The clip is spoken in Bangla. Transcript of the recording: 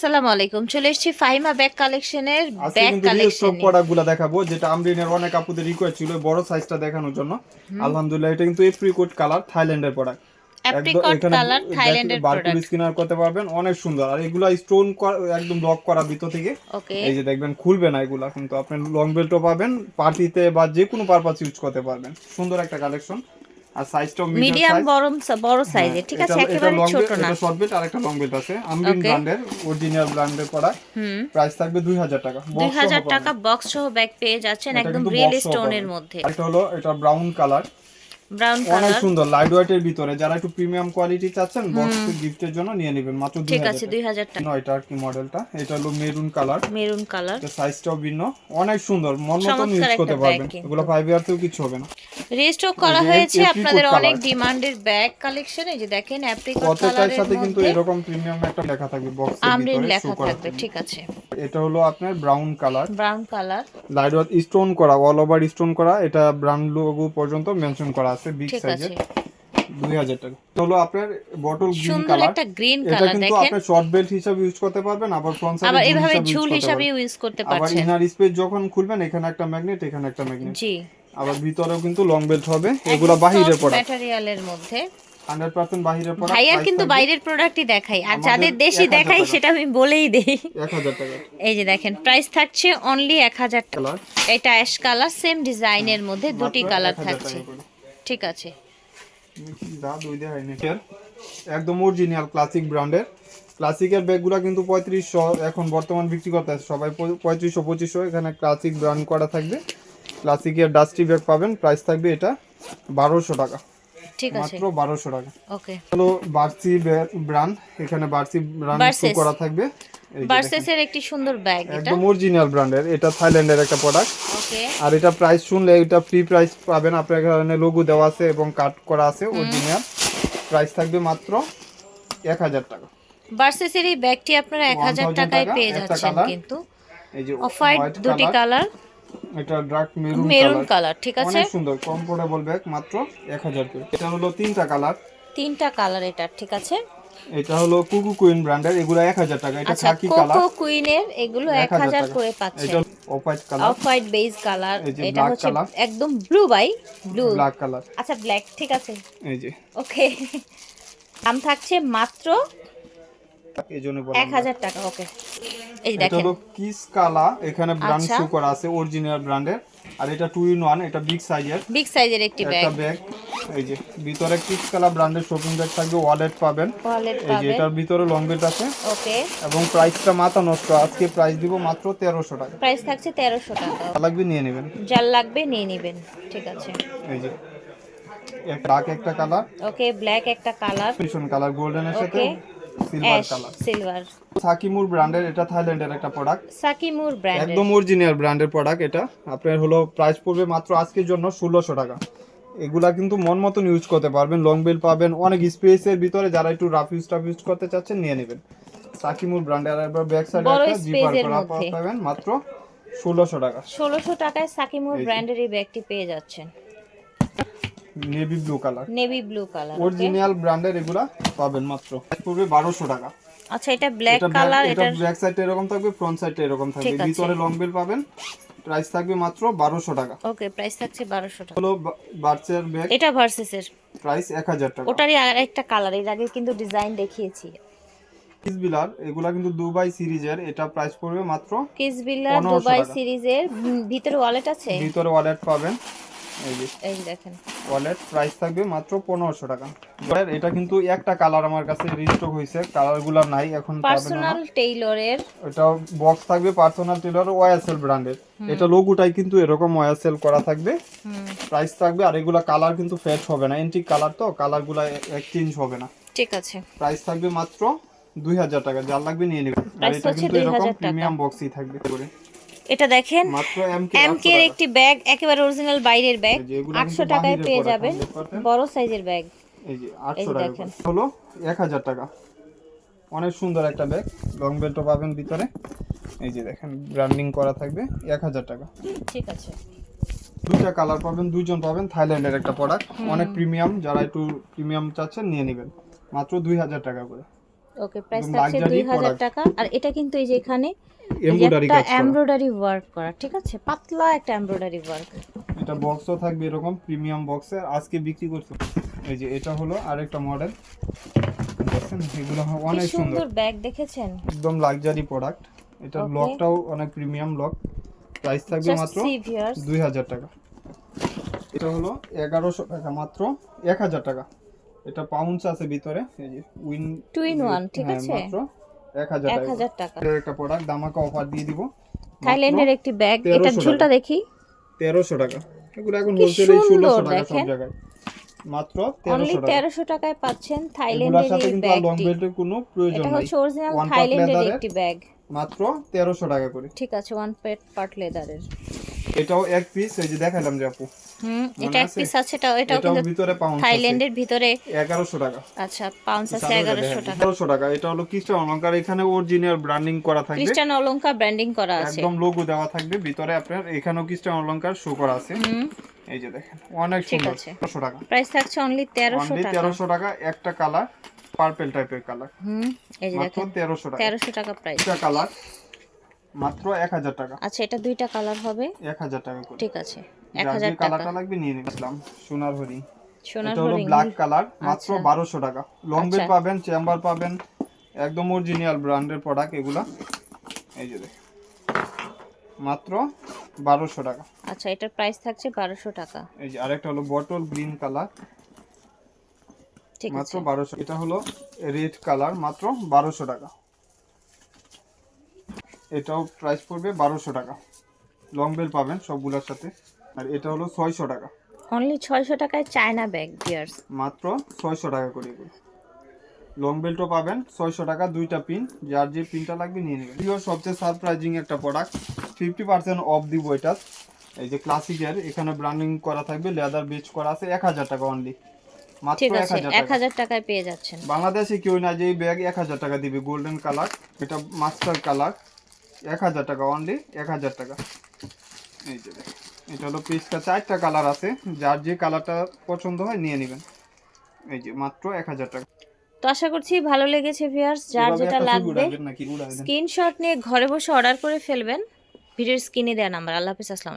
আসসালামু আলাইকুম। চলে এসেছি ফাহিমা ব্যাগ কালেকশনের ব্যাগ কালেকশন প্রোডাক্টগুলো দেখাবো যেটা আমরিনের অনেক আপুদের রিকোয়েস্ট ছিল বড় সাইজটা দেখানোর জন্য। আলহামদুলিল্লাহ এটা কিন্তু এপ্রিকোট কালার থাইল্যান্ডের প্রোডাক্ট অ্যাপ্রিকট কালার থাইল্যান্ডের প্রোডাক্ট স্ক্যানার করতে পারবেন অনেক সুন্দর। আর এগুলা স্টোন একদম লক করা ভিতর থেকে। এই যে দেখবেন খুলবে না এগুলা কিন্তু আপনি লং বেল্টও পাবেন পার্টিতে বা যে কোনো পারপাস ইউজ করতে পারবেন। সুন্দর একটা কালেকশন আর মিডিয়াম বরম বড় বড় সাইজের ঠিক আছে একেবারে ছোট না। এটা শর্ট বেল্ট আর একটা লং বেল্ট আছে আমরিন ব্র্যান্ডের অরিজিনাল ব্র্যান্ডের করা। হুম। প্রাইস থাকবে 2000 টাকা। দুই Box সহ হাজার পাবেন। টাকা বক্স সহ ব্যাগ পেয়ে যাচ্ছেন একদম রিয়েল স্টোনের মধ্যে। আরেকটা হলো এটা ব্রাউন কালার ব্রাউন অনেক কালার সুন্দর লাইট ওয়েটের ভিতরে। যারা একটু প্রিমিয়াম কোয়ালিটি চাচ্ছেন বক্স গিফটের জন্য নিয়ে নেবেন। মাত্র ঠিক 2000 আছে টাকা দুই হাজার টাকা। এটা আর কি মডেলটা এটা হলো মেরুন কালার মেরুন কালার এটা সাইজটাও ভিন্ন। অনেক সুন্দর। মন চমৎকার ইউজ করতে পারবেন। এগুলো ফাইভ ইয়ারতেও কিছু হবে না। রেস্টক করা হয়েছে আপনাদের অনেক ডিমান্ডের ব্যাগ কালেকশন এই যে দেখেন অ্যাপ্রিকট কালারের সাথে কিন্তু এরকম প্রিমিয়াম একটা লেখা থাকবে বক্সের ভিতরে লেখা থাকবে ঠিক আছে। এটা হলো আপনার brown colour brown colour light weight stone করা অল ওভার স্টোন করা। এটা ব্র্যান্ড লোগো পর্যন্ত মেনশন করা আছে বিগ সাইজের আছে। দুই হাজার টাকা। এটা হলো আপনার বটল গ্রিন কালার একটা গ্রিন কালার এটা কিন্তু দেখেন। আপনি শর্ট বেল্ট হিসাবে ইউজ করতে পারবেন আবার ফ্রন্ট সাইডে আবার এভাবে ঝুল হিসাবে ইউজ করতে পারছেন। আবার ইনার স্পেস যখন খুলবেন এখানে একটা ম্যাগনেট এখানে একটা ম্যাগনেট জি। আবার ভিতরেও কিন্তু লং বেল্ট হবে। এগুলা বাহিরের প্রোডাক্ট ম্যাটেরিয়ালের মধ্যে। 100% বাহিরের প্রোডাক্ট ভাইয়ার কিন্তু বাইরের প্রোডাক্টই দেখাই। আর যাদের দেশি দেখাই সেটা আমি বলেই দেই। 1000 টাকা। এই যে দেখেন প্রাইস থাকছে অনলি এক হাজার টাকা। কালার এটা অ্যাশ কালার সেম ডিজাইনের মধ্যে দুটি কালার থাকছে। ঠিক আছে। একদম অরিজিনাল ক্লাসিক ব্র্যান্ডের ক্লাসিকের ব্যাগগুলো কিন্তু পঁয়ত্রিশশো এখন বর্তমান বিক্রি করতে আছে। সবাই পঁয়ত্রিশশো পঁচিশশো এখানে ক্লাসিক ব্র্যান্ড করা থাকবে। ক্লাসিকের ডাস্টি ব্যাগ পাবেন। প্রাইস থাকবে এটা বারোশো টাকা। ঠিক আছে। মাত্র বারোশো টাকা। ওকে হলো বার্সি ব্র্যান্ড এখানে বার্সি ব্র্যান্ড Versace। করা থাকবে। ভার্সেসের একটি সুন্দর ব্যাগ এটা। একদম অরিজিনাল ব্র্যান্ডের এটা থাইল্যান্ডের একটা প্রোডাক্ট ওকে আর এটা প্রাইস শুনলে এটা ফ্রি প্রাইস পাবেন আপনার এখানে লোগো দেওয়া আছে এবং কাট করা আছে অরিজিনাল প্রাইস থাকবে মাত্র এক হাজার টাকা। ভার্সেসের এই ব্যাগটি আপনারা এক হাজার 1000 টাকায় পেয়ে যাচ্ছেন কিন্তু। এই যে অফ হোয়াইট দুটি কালার এটা ডার্ক মেরুন মেরুন কালার ঠিক আছে? অনেক সুন্দর কমফোর্টেবল ব্যাগ মাত্র এক হাজার এটা হলো তিনটা কালার তিনটা কালার এটা ঠিক আছে? এটা হলো কুকু কুইন ব্র্যান্ডের এগুলো এক হাজার টাকা। এটা আচ্ছা খাকি কালার কোকো কুইনের এগুলো এক 1000 হাজার টাকা। করে এটা off white colour off white beige colour এটা হচ্ছে একদম blue by blue black colour আচ্ছা ব্ল্যাক ঠিক আছে। এই যে। ওকে দাম থাকছে মাত্র এই জন্য এক হাজার টাকা ওকে এই যে এটা হলো কিস কালা এখানে ব্র্যান্ড আচ্ছা। শো করা আছে অরিজিনাল ব্র্যান্ডের আর এটা টু ইন ওয়ান এটা বিগ সাইজের বিগ সাইজের একটি ব্যাগ একটা ব্যাগ এই যে ভিতরে কিস কালা ব্র্যান্ডের শপিং ব্যাগ থাকবে ওয়ালেট পাবেন। ওয়ালেট এই যে এটার ভিতরে লং বেল্ট আছে। ওকে এবং প্রাইসটা মাথা নষ্ট আজকে প্রাইস দিব মাত্র তেরোশো টাকা। প্রাইস থাকছে তেরোশো টাকা। যা লাগবে নিয়ে নেবেন। যার লাগবে নিয়ে নেবেন ঠিক আছে। এই যে ডাক একটা কালার ওকে ব্ল্যাক একটা কালার ভীষণ কালার গোল্ডেনের সাথে. সিলভার কালার সিলভার সাকিমুর ব্র্যান্ডের এটা থাইল্যান্ডের একটা প্রোডাক্ট সাকিমুর ব্র্যান্ডের একদম অরিজিনাল ব্র্যান্ডের প্রোডাক্ট এটা। আপনার হলো প্রাইস পড়বে মাত্র আজকের জন্য ষোলোশো টাকা। এগুলা কিন্তু মন মতন ইউজ করতে পারবেন লং বেল পাবেন অনেক স্পেসের ভিতরে যারা একটু রাফ ইউজ টাফ ইউজ করতে চাচ্ছেন নিয়ে নেবেন। সাকিমুর ব্র্যান্ডের আর ব্যাক সাইডে একটা জিপার করা পাবেন মাত্র ষোলোশো টাকা। ষোলোশো টাকায় সাকিমুর ব্র্যান্ডের এই ব্যাগটি পেয়ে যাচ্ছেন। Navy blue colour navy blue colour original ব্র্যান্ডের এগুলা পাবেন মাত্র। পড়বে বারোশো টাকা। আচ্ছা এটা ব্ল্যাক কালার এটা ব্যাক সাইডটা এরকম থাকবে ফ্রন্ট সাইডটা এরকম থাকবে। ভিতরে লং বেল পাবেন প্রাইস থাকবে মাত্র বারোশো টাকা। ওকে প্রাইস থাকছে বারোশো টাকা। হলো বাচ্চার ব্যাগ এটা ভার্সেসের প্রাইস এক হাজার টাকা। ওটারই আর একটা কালারের আগে কিন্তু ডিজাইন দেখিয়েছি। কিস বিলার এগুলা কিন্তু দুবাই সিরিজের এটা প্রাইস পড়বে মাত্র কিস বিল্লা 1500 দুবাই সিরিজের ভিতরে ওয়ালেট আছে? ভিতরে ওয়ালেট পাবেন। এই দেখেন। ওয়ালেট প্রাইস থাকবে মাত্র পনেরোশো টাকা। এটা কিন্তু একটা কালার আমার কাছে রিস্টক হয়েছে কালারগুলো নাই এখন পার্সোনাল টেইলরের এটা বক্স থাকবে পার্সোনাল টেলার ওয়াইএসএল ব্র্যান্ডের এটা লোগোটাই কিন্তু এরকম ওয়াইএসএল করা থাকবে। প্রাইস থাকবে আর এগুলা কালার কিন্তু ফেট হবে না। এন্টিক কালার তো কালারগুলো এক্সচেঞ্জ হবে না। ঠিক আছে। প্রাইস থাকবে মাত্র দুই হাজার টাকা যার লাগবে নিয়ে নেবেন। আর এটা কিন্তু এরকম প্রিমিয়াম বক্সই থাকবে। করে এটা দেখেন এর একটি ব্যাগ একেবারে অরিজিনাল বাইরের ব্যাগ আটশো টাকায় পেয়ে যাবেন বড় সাইজের ব্যাগ এই যে আটশো টাকা হলো এক হাজার টাকা। অনেক সুন্দর একটা ব্যাগ লং বেল্টও পাবেন ভিতরে। এই যে দেখেন ব্র্যান্ডিং করা থাকবে এক হাজার টাকা। ঠিক আছে। দুইটা কালার পাবেন দুইজন পাবেন থাইল্যান্ডের একটা প্রোডাক্ট অনেক প্রিমিয়াম যারা একটু প্রিমিয়াম চাচ্ছেন নিয়ে নেবেন। মাত্র দুই হাজার টাকা করে। ওকে প্রাইস থাকছে luxury দুই হাজার product। টাকা। আর এটা কিন্তু এই যে এখানে একটা এমব্রয়ডারি ওয়ার্ক করা ঠিক আছে? পাতলা একটা এমব্রয়ডারি ওয়ার্ক এটা বক্সও থাকবে এরকম প্রিমিয়াম বক্সে আজকে বিক্রি করছে। এই যে এটা হলো আরেকটা মডেল দেখছেন? এগুলো অনেক সুন্দর। ব্যাগ দেখেছেন? একদম লাক্সারি প্রোডাক্ট এটা লকটাও অনেক প্রিমিয়াম লক প্রাইস থাকবে মাত্র সি ভিউয়ার্স দুই হাজার টাকা। এটা হলো এগারোশো টাকা মাত্র এক হাজার টাকা। এটা পাউন্স আছে ভিতরে উইন Two in one, ঠিক হ্যাঁ, আছে? মাত্র এক হাজার এক টাকা। একটা প্রোডাক্ট দামাকা অফার দিয়ে দিব। থাইল্যান্ডের একটি ব্যাগ 1300 এটার ঝুলটা দেখি। তেরোশো টাকা। এগুলো এখন হোলসেলে ষোলোশো সুন্দর টাকা সব জায়গায়। মাত্র অনলি তেরোশো টাকা। তেরোশো টাকায় পাচ্ছেন এগুলোর থাইল্যান্ডের সাথে এই কিন্তু আর লং ব্যাগটি বেল্টের কোনো প্রয়োজন এটা হচ্ছে অরিজিনাল থাইল্যান্ডের একটি ব্যাগ মাত্র তেরোশো টাকা করে। ঠিক আছে ওয়ান পেট পার্ট লেদারের এটাও এক পিস এই যে দেখালাম যে আপু। হুম এটা এক? পিস আছে এটাও এটাও কিন্তু ভিতরে পাউন্স থাইল্যান্ডের ভিতরে। এগারোশো টাকা। আচ্ছা আছে এগারোশো টাকা। এগারোশো টাকা। এটা হলো অলঙ্কার এখানে অরিজিনাল ব্র্যান্ডিং করা থাকবে। অলংকার ব্র্যান্ডিং করা আছে। একদম লোগো দেওয়া থাকবে ভিতরে আপনার এখানেও অলঙ্কার শো করা আছে। হুম। এই যে দেখেন অনেক সুন্দর টাকা। প্রাইস থাকছে অনলি তেরোশো অনলি টাকা। তেরোশো টাকা একটা কালার পার্পেল টাইপের কালার হুম এই যে দেখেন তেরোশো টাকা। তেরোশো টাকা প্রাইস একটা কালার মাত্র এক হাজার টাকা। আচ্ছা এটা দুইটা কালার হবে? এক হাজার টাকা করে। ঠিক আছে। এক হাজার টাকা। কালারটা লাগবে নিয়ে নিলাম সোনার হরিণ সোনার এটা হলো ব্ল্যাক কালার মাত্র আচ্ছা। বারোশো টাকা। লং বেল আচ্ছা। পাবেন চেম্বার পাবেন একদম অরিজিনাল ব্র্যান্ডের প্রোডাক্ট এগুলা। এই যে মাত্র বারোশো টাকা। আচ্ছা এটার প্রাইস থাকছে বারোশো টাকা। এই যে আরেকটা হলো বটল গ্রিন কালার ঠিক মাত্র আছে। বারোশো এটা হলো রেড কালার মাত্র বারোশো টাকা। এটাও প্রাইস পড়বে বারোশো টাকা। লং বেল পাবেন সবগুলোর সাথে। আর এটা হলো ছয়শো টাকা। অনলি ছয়শো টাকায় চায়না ব্যাগ বিয়ার্স মাত্র ছয়শো টাকা করে এগুলো। লং বেল্টও পাবেন ছয়শো টাকা দুইটা পিন যার যে পিনটা লাগবে নিয়ে নেবেন। প্রিয় সবচেয়ে সারপ্রাইজিং একটা প্রোডাক্ট ফিফটি পার্সেন্ট অফ দিব এটা। এই যে ক্লাসিকের এখানে ব্র্যান্ডিং করা থাকবে লেদার বেচ করা আছে এক হাজার টাকা অনলি মাত্র ঠিক এক আছে হাজার এক টাকা হাজার টাকায় পেয়ে যাচ্ছেন। বাংলাদেশে কেউ না যে এই ব্যাগ টাকা দিবে গোল্ডেন কালার এটা মাস্টার কালার এক হাজার টাকা অনলি এক হাজার টাকা। এই যে দেখেন। এটা হলো পিসটা চারটা কালার আছে। যার যে কালারটা পছন্দ হয় নিয়ে নেবেন। এই যে মাত্র এক হাজার টাকা। তো আশা করছি ভালো লেগেছে ভিউয়ার্স যার যেটা লাগবে স্ক্রিনশট নিয়ে ঘরে বসে অর্ডার করে ফেলবেন। ভিডিওর স্ক্রিনে দেওয়া নাম্বার আল্লাহ হাফিজ আসসালাম